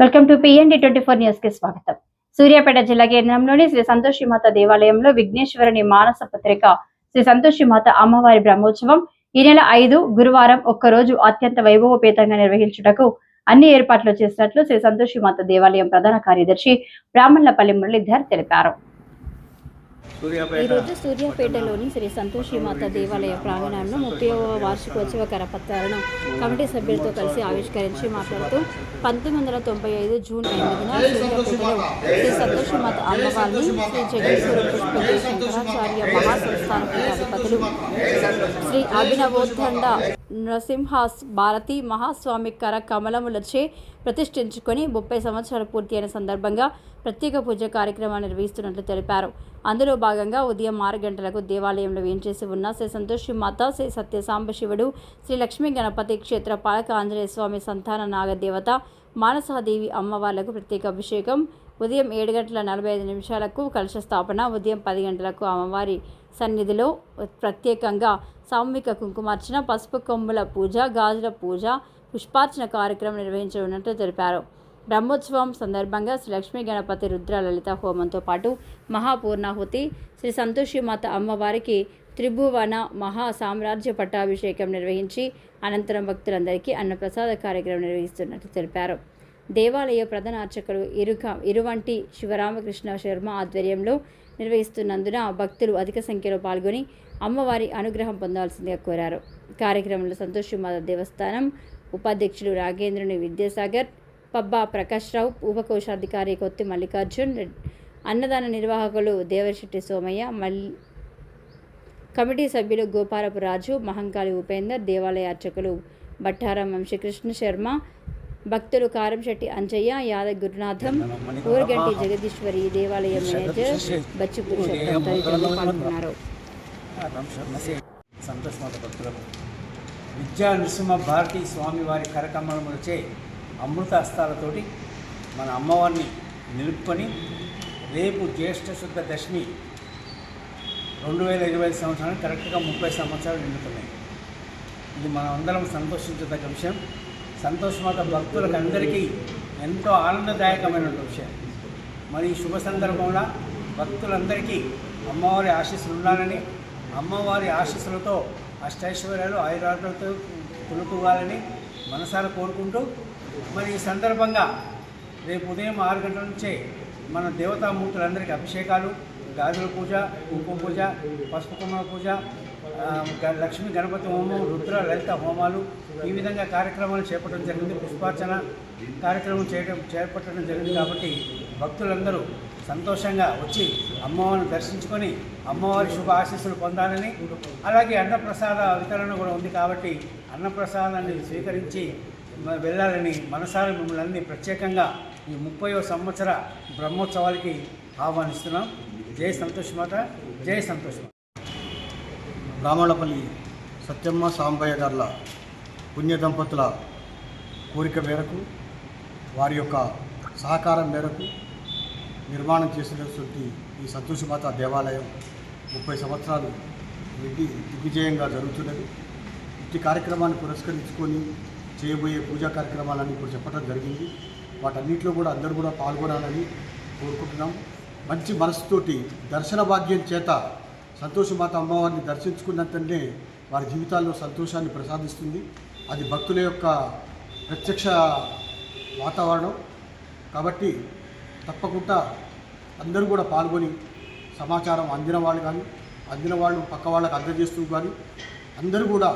Welcome to P N D twenty four న్యూస్కి స్వాగతం. సూర్యాపేట జిల్లా కేంద్రంలోని శ్రీ సంతోషిమాత దేవాలయంలో విఘ్నేశ్వరుని మానస పత్రిక శ్రీ సంతోషిమాత అమ్మవారి బ్రహ్మోత్సవం ఈ నెల ఐదు గురువారం ఒక్కరోజు అత్యంత వైభవపేతంగా నిర్వహించుటకు అన్ని ఏర్పాట్లు చేసినట్లు శ్రీ సంతోషిమాత దేవాలయం ప్రధాన కార్యదర్శి బ్రాహ్మణ్లపల్లి మురళీధర్ తెలిపారు. ఈరోజు సూర్యాపేటలోని శ్రీ సంతోషిమాత దేవాలయ ప్రాంగణంలో ముప్పైవ వార్షికోత్సవ కరపత్రాలను కమిటీ సభ్యులతో కలిసి ఆవిష్కరించి మాట్లాడుతూ పంతొమ్మిది వందల తొంభై ఐదు జూన్ ఎనిమిదిన సూర్యాపేటలో శ్రీ సంతోషిమాత అమ్మవారిని శ్రీ జగేశ్వర పుష్పతి శంకరాచార్య మహాసంస్థాన శ్రీ అభినవోత్తండ నరసింహాస్ భారతి మహాస్వామి కర కమలములచే ప్రతిష్ఠించుకొని ముప్పై సంవత్సరాలు పూర్తి అయిన సందర్భంగా ప్రత్యేక పూజ కార్యక్రమాన్ని నిర్వహిస్తున్నట్లు తెలిపారు. అందులో భాగంగా ఉదయం ఆరు గంటలకు దేవాలయంలో వేంచేసి ఉన్న శ్రీ సంతోషి మాత శ్రీ సత్యసాంబ శివుడు శ్రీ లక్ష్మీ గణపతి క్షేత్ర పాలక ఆంజనేయ స్వామి సంతాన నాగదేవత మానసాదేవి అమ్మవార్లకు ప్రత్యేక అభిషేకం ఉదయం ఏడు గంటల నలభై ఐదు నిమిషాలకు కలశ స్థాపన ఉదయం పది గంటలకు అమ్మవారి సన్నిధిలో ప్రత్యేకంగా సామూహిక కుంకుమార్చన పసుపు కొమ్ముల పూజ గాజుల పూజ పుష్పార్చన కార్యక్రమం నిర్వహించనున్నట్లు తెలిపారు. బ్రహ్మోత్సవం సందర్భంగా శ్రీ లక్ష్మీ గణపతి రుద్ర లలిత హోమంతో పాటు మహాపూర్ణాహుతి శ్రీ సంతోషి మాత అమ్మవారికి త్రిభువన మహా సామ్రాజ్య పట్టాభిషేకం నిర్వహించి అనంతరం భక్తులందరికీ అన్నప్రసాద కార్యక్రమం నిర్వహిస్తున్నట్లు తెలిపారు. దేవాలయ ప్రధాన అర్చకులు ఇరుక ఇరువంటి శివరామకృష్ణ శర్మ ఆధ్వర్యంలో నిర్వహిస్తున్నందున భక్తులు అధిక సంఖ్యలో పాల్గొని అమ్మవారి అనుగ్రహం పొందాల్సిందిగా కోరారు. కార్యక్రమంలో సంతోషిమాత దేవస్థానం ఉపాధ్యక్షులు రాగేంద్రుని విద్యాసాగర్ పబ్బా ప్రకాష్ రావు ఉపకోశాధికారి కొత్తి మల్లికార్జున్ అన్నదాన నిర్వాహకులు దేవశెట్టి సోమయ్య మల్ కమిటీ సభ్యులు గోపాలపు రాజు మహంకాళి ఉపేందర్ దేవాలయ అర్చకులు బట్టారం వంశీకృష్ణ శర్మ భక్తులు కారంశెట్టి అంజయ్య యాదవ్ గురునాథం ఊరగంటి జగదీశ్వరి దేవాలయ మేనేజర్ బచ్చు తదితరులు పాల్గొన్నారు. విద్యా నృసింహ భారతీ స్వామివారి కరకమలములచే అమృత హస్తాలతోటి మన అమ్మవారిని నిలుపుకొని రేపు జ్యేష్ఠ శుద్ధ దశమి రెండు వేల ఇరవై ఐదు సంవత్సరాలు కరెక్ట్గా ముప్పై సంవత్సరాలు నిండుతున్నాయి. ఇది మనం అందరం సంతోషించదగ్గ విషయం. సంతోషమాత భక్తులకు అందరికీ ఎంతో ఆనందదాయకమైన విషయం. మరి ఈ శుభ సందర్భంలో భక్తులందరికీ అమ్మవారి ఆశీస్సులు ఉండాలని అమ్మవారి ఆశీస్సులతో అష్టైశ్వర్యాలు ఆయురాలతో కొనుక్కోవాలని మనసారా కోరుకుంటూ మరి ఈ సందర్భంగా రేపు ఉదయం ఆరు గంటల నుంచే మన దేవతామూర్తులందరికీ అభిషేకాలు గాజుల పూజ కుంకుమ పూజ పసుపు కుమ్మల పూజ లక్ష్మీ గణపతి హోమం రుద్ర లలిత హోమాలు ఈ విధంగా కార్యక్రమాలు చేపట్టడం జరిగింది. పుష్పార్చన కార్యక్రమం చేయడం చేపట్టడం జరిగింది కాబట్టి భక్తులందరూ సంతోషంగా వచ్చి అమ్మవారిని దర్శించుకొని అమ్మవారి శుభ ఆశీస్సులు పొందాలని అలాగే అన్నప్రసాద వితరణ కూడా ఉంది కాబట్టి అన్నప్రసాదాన్ని స్వీకరించి వెళ్ళాలని మనసారి మిమ్మల్ని అన్ని ప్రత్యేకంగా ఈ ముప్పయో సంవత్సర బ్రహ్మోత్సవాలకి ఆహ్వానిస్తున్నాం. జై సంతోష్ మాత జై సంతోష్ మాత రామళ్ళపల్లి సత్యమ్మ సాంబయ్య గారుల పుణ్య దంపతుల కోరిక మేరకు వారి యొక్క సహకారం మేరకు నిర్మాణం చేసినటువంటి ఈ సంతోషమాత దేవాలయం ముప్పై సంవత్సరాలు నిండి దిగ్విజయంగా జరుగుతున్నది. ఇట్టి కార్యక్రమాన్ని పురస్కరించుకొని చేయబోయే పూజా కార్యక్రమాలని ఇప్పుడు చెప్పడం జరిగింది. వాటన్నిటిలో కూడా అందరూ కూడా పాల్గొనాలని కోరుకుంటున్నాం. మంచి మనసుతోటి దర్శన భాగ్యం చేత సంతోషమాత అమ్మవారిని దర్శించుకున్నంతనే వారి జీవితాల్లో సంతోషాన్ని ప్రసాదిస్తుంది. అది భక్తుల యొక్క ప్రత్యక్ష వాతావరణం. కాబట్టి తప్పకుండా అందరూ కూడా పాల్గొని సమాచారం అందిన వాళ్ళు కానీ అందిన వాళ్ళు పక్క వాళ్ళకి అందజేస్తూ కానీ అందరూ కూడా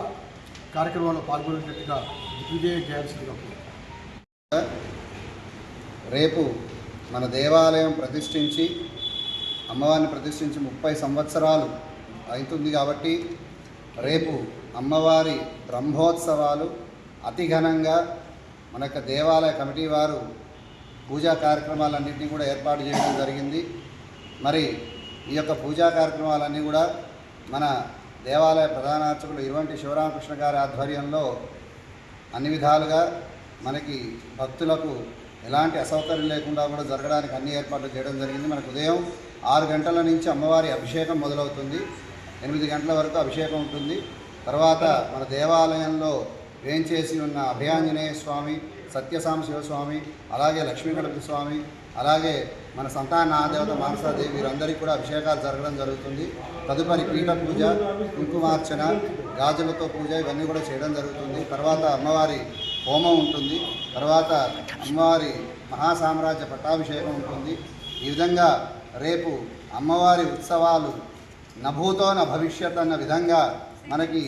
కార్యక్రమంలో పాల్గొనేటట్టుగా దిగ్విజయం చేయాల్సిందిగా రేపు మన దేవాలయం ప్రతిష్ఠించి అమ్మవారిని ప్రతిష్ఠించి ముప్పై సంవత్సరాలు అవుతుంది కాబట్టి రేపు అమ్మవారి బ్రహ్మోత్సవాలు అతి ఘనంగా మన యొక్క దేవాలయ కమిటీ వారు పూజా కార్యక్రమాలన్నింటినీ కూడా ఏర్పాటు చేయడం జరిగింది. మరి ఈ యొక్క పూజా కార్యక్రమాలన్నీ కూడా మన దేవాలయ ప్రధాన అర్చకులు ఇరువంటి శివరామకృష్ణ గారి ఆధ్వర్యంలో అన్ని విధాలుగా మనకి భక్తులకు ఎలాంటి అసౌకర్యం లేకుండా కూడా జరగడానికి అన్ని ఏర్పాట్లు చేయడం జరిగింది. మనకు ఉదయం ఆరు గంటల నుంచి అమ్మవారి అభిషేకం మొదలవుతుంది. ఎనిమిది గంటల వరకు అభిషేకం ఉంటుంది. తర్వాత మన దేవాలయంలో వేంచేసి ఉన్న అభయాంజనేయ స్వామి సత్యసామ శివస్వామి అలాగే లక్ష్మీ స్వామి అలాగే మన సంతాన నాదేవత మానసాదేవి వీరందరికీ కూడా అభిషేకాలు జరగడం జరుగుతుంది. తదుపరి పీఠ పూజ కుంకుమార్చన గాజులతో పూజ ఇవన్నీ కూడా చేయడం జరుగుతుంది. తర్వాత అమ్మవారి హోమం ఉంటుంది. తర్వాత అమ్మవారి మహాసామ్రాజ్య పట్టాభిషేకం ఉంటుంది. ఈ విధంగా రేపు అమ్మవారి ఉత్సవాలు నభూతో న భవిష్యత్ అన్న విధంగా మనకి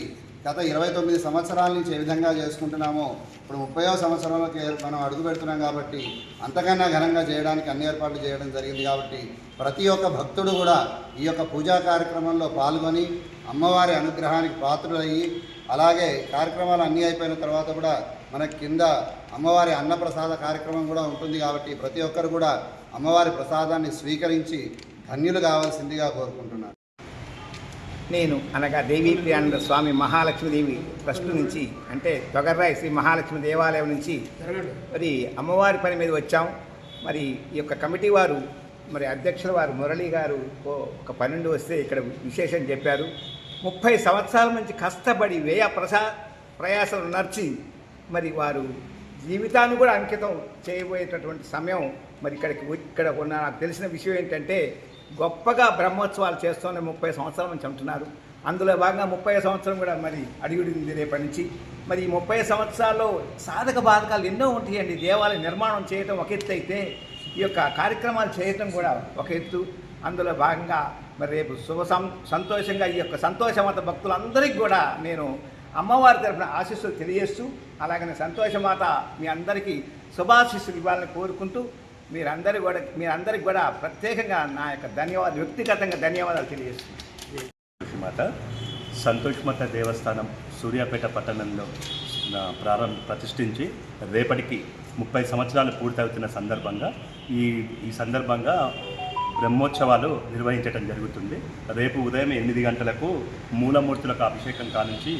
గత ఇరవై తొమ్మిది సంవత్సరాల నుంచి ఏ విధంగా చేసుకుంటున్నామో ఇప్పుడు ముప్పయో సంవత్సరంలోకి మనం అడుగు పెడుతున్నాం కాబట్టి అంతకన్నా ఘనంగా చేయడానికి అన్ని ఏర్పాట్లు చేయడం జరిగింది కాబట్టి ప్రతి ఒక్క భక్తుడు కూడా ఈ యొక్క పూజా కార్యక్రమంలో పాల్గొని అమ్మవారి అనుగ్రహానికి పాత్రులయ్యి అలాగే కార్యక్రమాలు అన్నీ అయిపోయిన తర్వాత కూడా మన కింద అమ్మవారి అన్నప్రసాద కార్యక్రమం కూడా ఉంటుంది కాబట్టి ప్రతి ఒక్కరు కూడా అమ్మవారి ప్రసాదాన్ని స్వీకరించి ధన్యులు కావాల్సిందిగా కోరుకుంటున్నాను. నేను అనగా దేవీ ప్రియానంద స్వామి మహాలక్ష్మీదేవి ట్రస్ట్ నుంచి అంటే తొగర్రాయి శ్రీ మహాలక్ష్మి దేవాలయం నుంచి మరి అమ్మవారి పని మీద వచ్చాం. మరి ఈ యొక్క కమిటీ వారు మరి అధ్యక్షుల వారు మురళి గారు ఓ- ఒక పన్నెండు వస్తే ఇక్కడ విశేషం చెప్పారు. ముప్పై సంవత్సరాల నుంచి కష్టపడి వ్యయ ప్రసా ప్రయాసం నడిచి మరి వారు జీవితాన్ని కూడా అంకితం చేయబోయేటటువంటి సమయం మరి ఇక్కడికి ఇక్కడ ఉన్న నాకు తెలిసిన విషయం ఏంటంటే గొప్పగా బ్రహ్మోత్సవాలు చేస్తూనే ముప్పై సంవత్సరాల నుంచి అంటున్నారు. అందులో భాగంగా ముప్పై సంవత్సరం కూడా మరి అడిగుడింది రేపటి నుంచి. మరి ఈ ముప్పై సంవత్సరాల్లో సాధక బాధకాలు ఎన్నో ఉంటాయండి. దేవాలయ నిర్మాణం చేయటం ఒక ఎత్తు అయితే ఈ యొక్క కార్యక్రమాలు చేయటం కూడా ఒక ఎత్తు. అందులో భాగంగా మరి రేపు శుభ సం సంతోషంగా ఈ యొక్క సంతోషమాత భక్తులందరికీ కూడా నేను అమ్మవారి తరఫున ఆశీస్సులు తెలియజేస్తూ అలాగనే సంతోషమాత మీ అందరికీ శుభాశీస్సులు ఇవ్వాలని కోరుకుంటూ మీరందరూ కూడా మీరందరికీ కూడా ప్రత్యేకంగా నా యొక్క ధన్యవాదాలు వ్యక్తిగతంగా ధన్యవాదాలు తెలియజేస్తున్నాను. సంతోషమాత సంతోష్మాత దేవస్థానం సూర్యాపేట పట్టణంలో ప్రారంభ ప్రతిష్ఠించి రేపటికి ముప్పై సంవత్సరాలు పూర్తవుతున్న సందర్భంగా ఈ ఈ సందర్భంగా బ్రహ్మోత్సవాలు నిర్వహించడం జరుగుతుంది. రేపు ఉదయం ఎనిమిది గంటలకు మూలమూర్తులకు అభిషేకం కానుంచి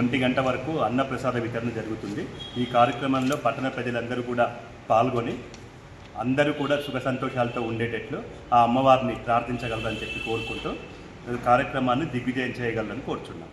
ఒంటి గంట వరకు అన్నప్రసాద వితరణ జరుగుతుంది. ఈ కార్యక్రమంలో పట్టణ ప్రజలందరూ కూడా పాల్గొని అందరూ కూడా సుఖ సంతోషాలతో ఉండేటట్లు ఆ అమ్మవారిని ప్రార్థించగలరని చెప్పి కోరుకుంటూ కార్యక్రమాన్ని దిగ్విజయం చేయగలరని కోరుచున్నాం.